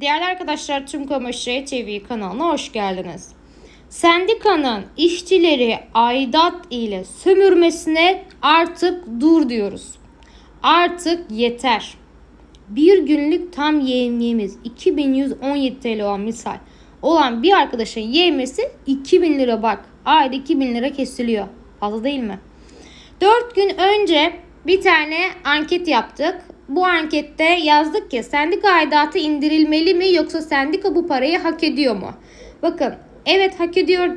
Değerli arkadaşlar tüm Kamışı TV kanalına hoş geldiniz. Sendikanın işçileri aidat ile sömürmesine artık dur diyoruz. Artık yeter. Bir günlük tam yevmiyemiz 2117 TL olan misal olan bir arkadaşın yevmesi 2000 lira bak. Ayda 2000 lira kesiliyor. Fazla değil mi? 4 gün önce bir tane anket yaptık. Bu ankette yazdık ki sendika aidatı indirilmeli mi yoksa sendika bu parayı hak ediyor mu? Bakın evet hak ediyor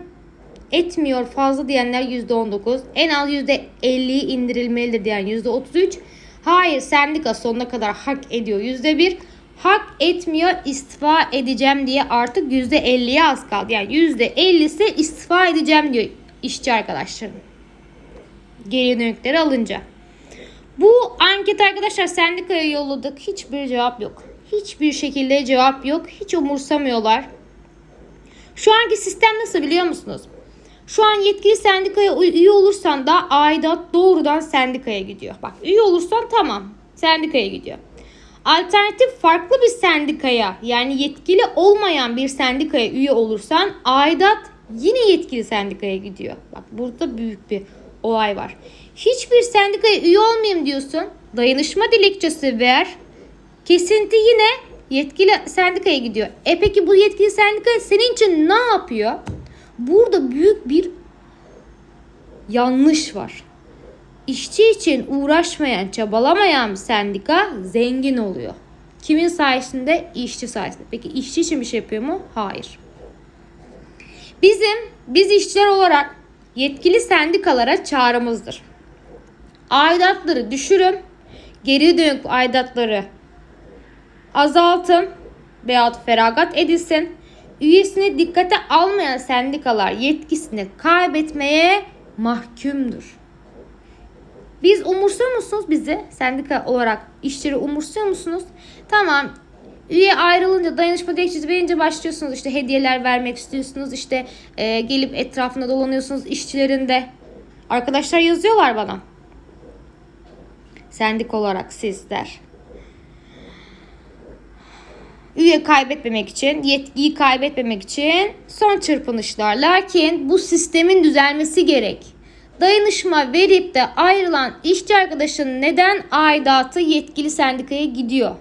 etmiyor fazla diyenler %19 en az %50'yi indirilmelidir diyen %33 hayır sendika sonuna kadar hak ediyor %1 hak etmiyor istifa edeceğim diye artık %50'ye az kaldı yani %50'si istifa edeceğim diyor işçi arkadaşlarım geri dönükleri alınca. Bu anket arkadaşlar sendikaya yolladık. Hiçbir cevap yok. Hiçbir şekilde cevap yok. Hiç umursamıyorlar. Şu anki sistem nasıl biliyor musunuz? Şu an yetkili sendikaya üye olursan da aidat doğrudan sendikaya gidiyor. Bak üye olursan tamam sendikaya gidiyor. Alternatif farklı bir sendikaya yani yetkili olmayan bir sendikaya üye olursan aidat yine yetkili sendikaya gidiyor. Bak burada büyük bir olay var. Hiçbir sendikaya üye olmayayım diyorsun. Dayanışma dilekçesi ver. Kesinti yine yetkili sendikaya gidiyor. E peki bu yetkili sendika senin için ne yapıyor? Burada büyük bir yanlış var. İşçi için uğraşmayan, çabalamayan sendika zengin oluyor. Kimin sayesinde? İşçi sayesinde. Peki işçi için bir şey yapıyor mu? Hayır. Bizim, biz işçiler olarak yetkili sendikalara çağrımızdır. Aidatları düşürün, geri dönük aidatları azaltın veyahut feragat edilsin. Üyesini dikkate almayan sendikalar yetkisini kaybetmeye mahkumdur. Biz umursuyor musunuz bizi? Sendika olarak işçileri umursuyor musunuz? Tamam Üye ayrılınca dayanışma dilekçesi verince başlıyorsunuz işte hediyeler vermek istiyorsunuz işte e, gelip etrafında dolanıyorsunuz işçilerin de. Arkadaşlar yazıyorlar bana. Sendik olarak sizler. Üye kaybetmemek için, yetkiyi kaybetmemek için son çırpınışlar. Lakin bu sistemin düzelmesi gerek. Dayanışma verip de ayrılan işçi arkadaşının neden aidatı yetkili sendikaya gidiyor?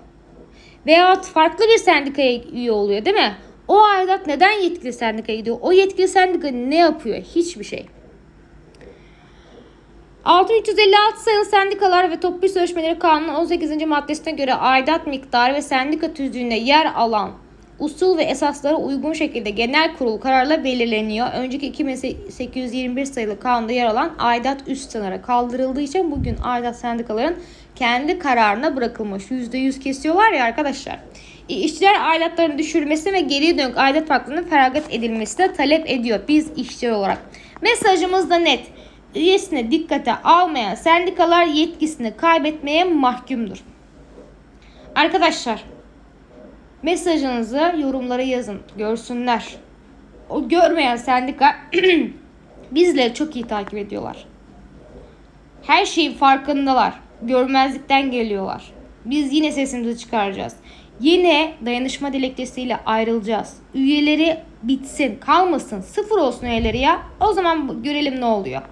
Veyahut farklı bir sendikaya üye oluyor değil mi? O aidat neden yetkili sendikaya gidiyor? O yetkili sendika ne yapıyor? Hiçbir şey. 6356 sayılı Sendikalar ve Toplu Sözleşmeleri Kanunu 18. maddesine göre aidat miktarı ve sendika tüzüğünde yer alan usul ve esaslara uygun şekilde genel kurul kararla belirleniyor. Önceki 2821 sayılı kanunda yer alan aidat üst sınıra kaldırıldığı için bugün aidat sendikaların kendi kararına bırakılmış. %100 kesiyorlar ya arkadaşlar. İşçiler aidatlarını düşürmesi ve geriye dönük aidat farklılığının feragat edilmesi de talep ediyor biz işçiler olarak. Mesajımız da net. Üyesine dikkate almayan sendikalar yetkisini kaybetmeye mahkumdur. Arkadaşlar mesajınızı yorumlara yazın. Görsünler. O görmeyen sendika bizleri çok iyi takip ediyorlar. Her şeyin farkındalar. Görmezlikten geliyorlar. Biz yine sesimizi çıkaracağız. Yine dayanışma dilekçesiyle ayrılacağız. Üyeleri bitsin, kalmasın, sıfır olsun üyeleri ya. O zaman görelim ne oluyor.